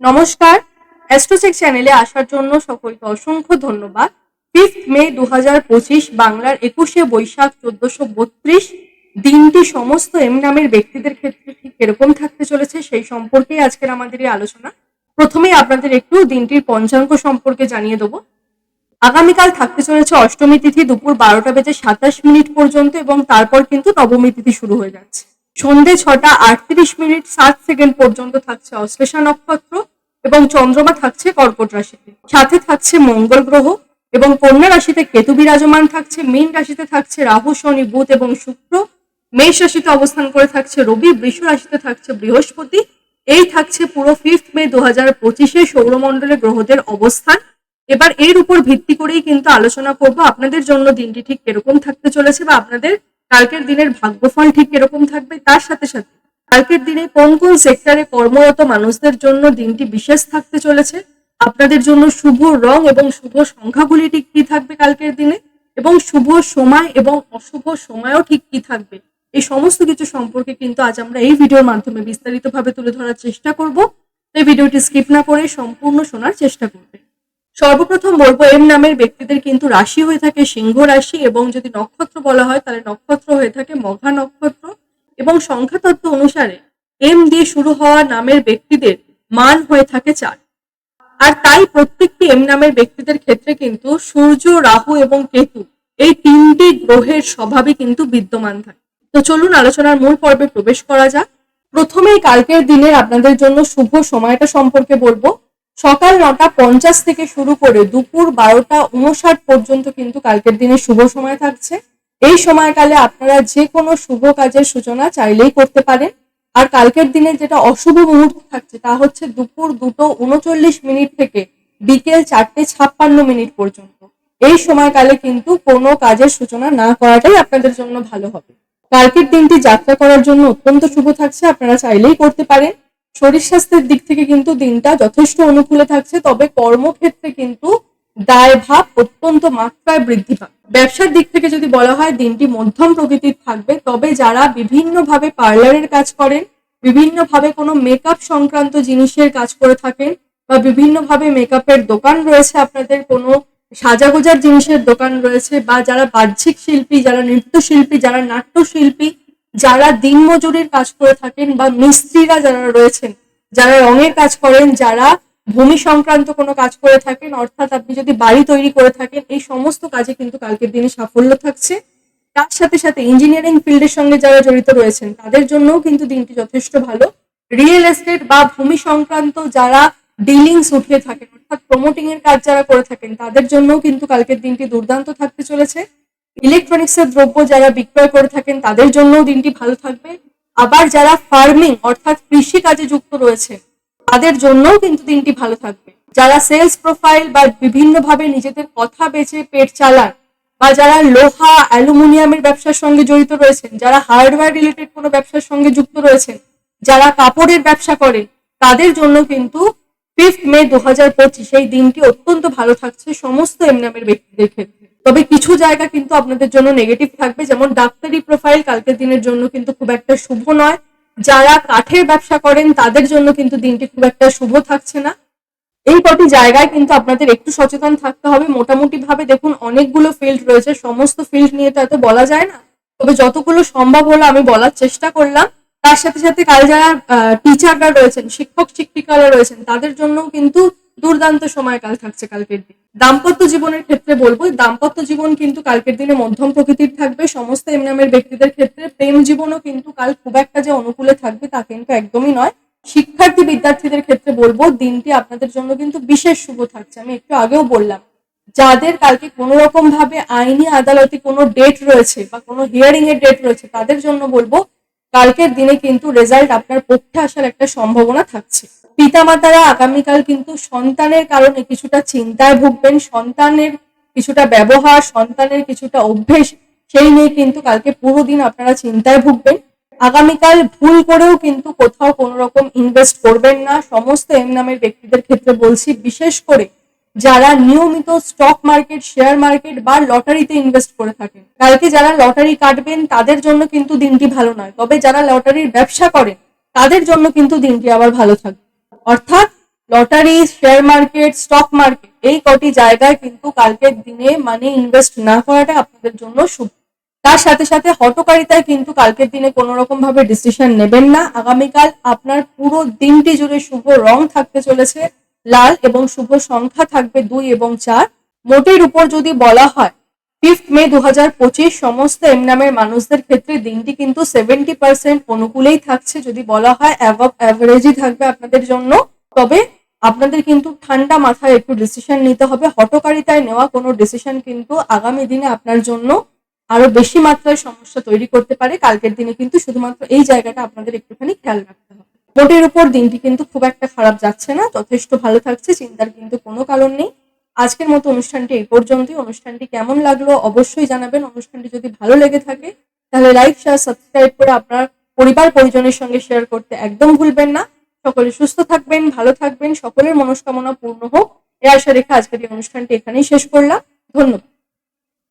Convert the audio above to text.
নমস্কার। অ্যাস্ট্রোসেক চ্যানেলে আসার জন্য সকলকে অসংখ্য ধন্যবাদ। ফিফথ মে দু পঁচিশ, বাংলার একুশে বৈশাখ চোদ্দশো বত্রিশ। দিনটি সমস্ত এম নামের ব্যক্তিদের ক্ষেত্রে ঠিক এরকম থাকতে চলেছে, সেই সম্পর্কেই আজকের আমাদের এই আলোচনা। প্রথমেই আপনাদের একটু দিনটির পঞ্চাঙ্গ সম্পর্কে জানিয়ে দেবো। আগামীকাল থাকতে চলেছে অষ্টমী তিথি দুপুর বারোটা বেজে সাতাশ মিনিট পর্যন্ত এবং তারপর কিন্তু নবমী তিথি শুরু হয়ে যাচ্ছে। সন্ধে ছটা আটত্রিশ মিনিট সাত সেকেন্ড পর্যন্ত থাকছে অশ্লেষা নক্ষত্র এবং চন্দ্রমা থাকছে কর্কট রাশিতে। সাথে থাকছে মঙ্গল গ্রহ এবং কন্যা রাশিতে কেতু বিরাজমান থাকছে, মীন রাশিতে থাকছে রাহু, শনি, বুধ এবং শুক্র। মেষ রাশিতে অবস্থান করে থাকছে রবি, বৃষ রাশিতে থাকছে বৃহস্পতি। এই থাকছে পুরো ফিফথ মে দু হাজার পঁচিশে সৌরমণ্ডলে গ্রহদের অবস্থান। এবার এর উপর ভিত্তি করেই কিন্তু আলোচনা করব। আপনাদের জন্য দিনটি ঠিক কীরকম থাকতে চলেছে বা আপনাদের কালকের দিনের ভাগ্যফল ঠিক কীরকম থাকবে তার সাথে সাথে কালকের দিনে কোন কোন সেক্টরে কর্মরত মানুষদের জন্য দিনটি বিশেষ থাকতে চলেছে? আপনাদের জন্য শুভ রং এবং শুভ সংখ্যাগুলি ঠিক কি থাকবে কালকের দিনে? এবং শুভ সময় এবং অশুভ সময়ও ঠিক কি থাকবে? এই সমস্ত কিছু সম্পর্কে কিন্তু আজ আমরা এই ভিডিওর মাধ্যমে বিস্তারিতভাবে তুলে ধরার চেষ্টা করব। এই ভিডিওটি স্কিপ না করে সম্পূর্ণ শোনার চেষ্টা করবে সর্বপ্রথম বলব এম নামের ব্যক্তিদের কিন্তু রাশি হয়ে থাকে সিংহ রাশি এবং যদি নক্ষত্র বলা হয় তাহলে নক্ষত্র হয়ে থাকে মঘা নক্ষত্র। এবং সংখ্যাতত্ত্ব অনুসারে এম দিয়ে শুরু হওয়া নামের ব্যক্তিদের মান হয়ে থাকে চার। আর তাই প্রত্যেকটি এম নামের ব্যক্তিদের ক্ষেত্রে কিন্তু সূর্য, রাহু এবং কেতু এই তিনটি গ্রহের স্বভাবই কিন্তু বিদ্যমান থাকে। তো চলুন আলোচনার মূল পর্বে প্রবেশ করা যাক। প্রথমেই কালকের দিনের আপনাদের জন্য শুভ সময়টা সম্পর্কে বলব। সকাল নটা পঞ্চাশ থেকে শুরু করে দুপুর বারোটা উনষাট পর্যন্ত কিন্তু কালকের দিনে শুভ সময় থাকছে। এই সময়কালে আপনারা যে কোনো শুভ কাজের সূচনা চাইলেই করতে পারেন। আর কালকের দিনে যেটা অশুভ মুহূর্ত থাকছে তা হচ্ছে দুপুর দুটো উনচল্লিশ মিনিট থেকে বিকেল চারটে ছাপ্পান্ন মিনিট পর্যন্ত। এই সময়কালে কিন্তু কোনো কাজের সূচনা না করাটাই আপনাদের জন্য ভালো হবে। কালকের দিনটি যাত্রা করার জন্য অত্যন্ত শুভ থাকছে, আপনারা চাইলেই করতে পারেন। শরীর স্বাস্থ্যের দিক থেকে কিন্তু দিনটা যথেষ্ট অনুকূলে থাকছে, তবে কর্মক্ষেত্রে কিন্তু দায় ভাব অত্যন্ত মাত্রায় বৃদ্ধি পাবে ব্যবসার দিক থেকে যদি বলা হয়, দিনটি মধ্যম প্রকৃতির থাকবে, তবে যারা বিভিন্নভাবে পার্লারের কাজ করেন, বিভিন্নভাবে কোনো মেকআপ সংক্রান্ত জিনিসের কাজ করে থাকেন, বা বিভিন্নভাবে মেকআপের দোকান রয়েছে, আপনাদের কোনো সাজাগোজার জিনিসের দোকান রয়েছে, বা যারা বাহ্যিক শিল্পী, যারা নৃত্যশিল্পী যারা নাট্যশিল্পী যারা দিনমজুরির কাজ করে থাকেন বা মিস্ত্রিরা যারা রয়েছেন, যারা রঙের কাজ করেন, যারা ভূমি সংক্রান্ত কোনো কাজ করে থাকেন, অর্থাৎ আপনি যদি বাড়ি তৈরি করে থাকেন, এই সমস্ত কাজে কিন্তু কালকের দিনে সাফল্য থাকছে। তার সাথে সাথে ইঞ্জিনিয়ারিং ফিল্ডের সঙ্গে যারা জড়িত রয়েছেন, তাদের জন্যও কিন্তু দিনটি যথেষ্ট ভালো। রিয়েল এস্টেট বা ভূমি সংক্রান্ত যারা ডিলিংস উঠিয়ে থাকেন, অর্থাৎ প্রমোটিং এর কাজ যারা করে থাকেন, তাদের জন্যও কিন্তু কালকের দিনটি দুর্দান্ত থাকতে চলেছে। ইলেকট্রনিক্স এর দ্রব্য যারা বিক্রয় করে থাকেন, তাদের জন্যও দিনটি ভালো থাকবে। আবার যারা ফার্মিং অর্থাৎ কৃষি কাজে যুক্ত রয়েছে, তাদের জন্যও কিন্তু দিনটি ভালো থাকবে। যারা সেলস প্রোফাইল বা বিভিন্নভাবে নিজেদের কথা বেচে পেট চালান, বা যারা লোহা, অ্যালুমিনিয়ামের ব্যবসার সঙ্গে জড়িত রয়েছেন, যারা হার্ডওয়্যার রিলেটেড কোনো ব্যবসার সঙ্গে যুক্ত রয়েছেন, যারা কাপড়ের ব্যবসা করেন, তাদের জন্য কিন্তু ফিফথ মে দু হাজার পঁচিশ এই দিনটি অত্যন্ত ভালো থাকছে সমস্ত এমনামের ব্যক্তিদের ক্ষেত্রে। তবে কিছু জায়গা কিন্তু আপনাদের জন্য নেগেটিভ থাকবে, যেমন ডাক্তারি প্রোফাইল কালকের দিনের জন্য কিন্তু খুব একটা শুভ নয়। যারা কাঠের ব্যবসা করেন, তাদের জন্য কিন্তু দিনটি খুব একটা শুভ থাকছে না। এই কটি জায়গায় কিন্তু আপনাদের একটু সচেতন থাকতে হবে। মোটামুটি ভাবে দেখুন, অনেকগুলো ফিল্ড রয়েছে, সমস্ত ফিল্ড নিয়ে তো এত বলা যায় না। তবে যতগুলো সম্ভব হলো আমি বলার চেষ্টা করলাম। তার সাথে সাথে কাল যারা টিচাররা রয়েছেন শিক্ষক শিক্ষিকারা রয়েছেন, তাদের জন্য কিন্তু দুর্দান্ত সময়কাল থাকছে কালকের দিন। দাম্পত্য জীবনের ক্ষেত্রে বলব, দাম্পত্য জীবন কিন্তু কালকের দিনে মধ্যম প্রকৃতির থাকবে। সমস্ত এম নামের ব্যক্তিদের ক্ষেত্রে প্রেম জীবনও কিন্তু কাল খুব একটা যে অনুকূলে থাকবে তা কিন্তু একদমই নয়। শিক্ষার্থী বিদ্যার্থীদের ক্ষেত্রে বলব, দিনটি আপনাদের জন্য কিন্তু বিশেষ শুভ থাকছে। আমি একটু আগেও বললাম, যাদের কালকে কোনো রকম ভাবে আইনি আদালতে কোনো ডেট রয়েছে বা কোনো হিয়ারিং এর ডেট রয়েছে, তাদের জন্য বলব, কালকের দিনে কিন্তু রেজাল্ট আপনার পক্ষে আসার একটা সম্ভাবনা থাকছে। পিতামাতারা আগামীকাল কিন্তু সন্তানের কারণে কিছুটা চিন্তায় ভুগবেন, সন্তানের কিছুটা ব্যবহার, সন্তানের কিছুটা অভ্যেস, সেই নিয়ে কিন্তু কালকে পুরো দিন আপনারা চিন্তায় ভুগবেন। আগামীকাল ভুল করেও কিন্তু কোথাও কোনো রকম ইনভেস্ট করবেন না। সমস্ত এম নামের ব্যক্তিদের ক্ষেত্রে বলছি, বিশেষ করে যারা নিয়মিত স্টক মার্কেট শেয়ার মার্কেট বা লটারিতে ইনভেস্ট করে থাকেন। কালকে যারা লটারি কাটবেন, তাদের জন্য কিন্তু দিনটি ভালো নয়। তবে যারা লটারির ব্যবসা করেন, তাদের জন্য কিন্তু দিনটি আবার ভালো থাকবে। অর্থাৎ lottery share market stock market এই কটি জায়গায় কিন্তু কালকের দিনে মানি ইনভেস্ট না করাটা আপনাদের জন্য শুভ। তার সাথে সাথে হটকারিতায় কিন্তু কালকের দিনে কোনো রকম ভাবে ডিসিশন নেবেন না। আগামীকাল আপনার পুরো দিনটি জুড়ে শুভ রং থাকতে চলেছে। লাল এবং শুভ সংখ্যা থাকবে দুই এবং চার। মোটের উপর যদি বলা হয় ফিফথ মে দু হাজার পঁচিশ সমস্ত এম নামের মানুষদের ক্ষেত্রে দিনটি কিন্তু সেভেন্টি পার্সেন্ট অনুকূলেই থাকছে যদি বলা হয় অ্যাভাব অ্যাভারেজই থাকবে আপনাদের জন্য। তবে আপনাদের কিন্তু ঠান্ডা মাথায় একটু ডিসিশন নিতে হবে। হটকারিতায় নেওয়া কোনো ডিসিশন কিন্তু আগামী দিনে আপনার জন্য আরও বেশি মাত্রায় সমস্যা তৈরি করতে পারে। কালকের দিনে কিন্তু শুধুমাত্র এই জায়গাটা আপনাদের একটুখানি খেয়াল রাখতে হবে। মোটের উপর দিনটি কিন্তু খুব একটা খারাপ যাচ্ছে না, যথেষ্ট ভালো থাকছে, চিন্তার কিন্তু কোনো কারণ নেই। আজকের মতো অনুষ্ঠানটি এই পর্যন্তই। অনুষ্ঠানটি কেমন লাগল অবশ্যই জানাবেন। অনুষ্ঠানটি যদি ভালো লেগে থাকে, তাহলে লাইক শেয়ার সাবস্ক্রাইব করে আপনার পরিবার, পরিজনের সঙ্গে শেয়ার করতে একদম ভুলবেন না। সকলে সুস্থ থাকবেন, ভালো থাকবেন, সকলের মনস্কামনা পূর্ণ হোক। এ আশা রেখে আজকের এই অনুষ্ঠানটি এখানেই শেষ করলাম। ধন্যবাদ।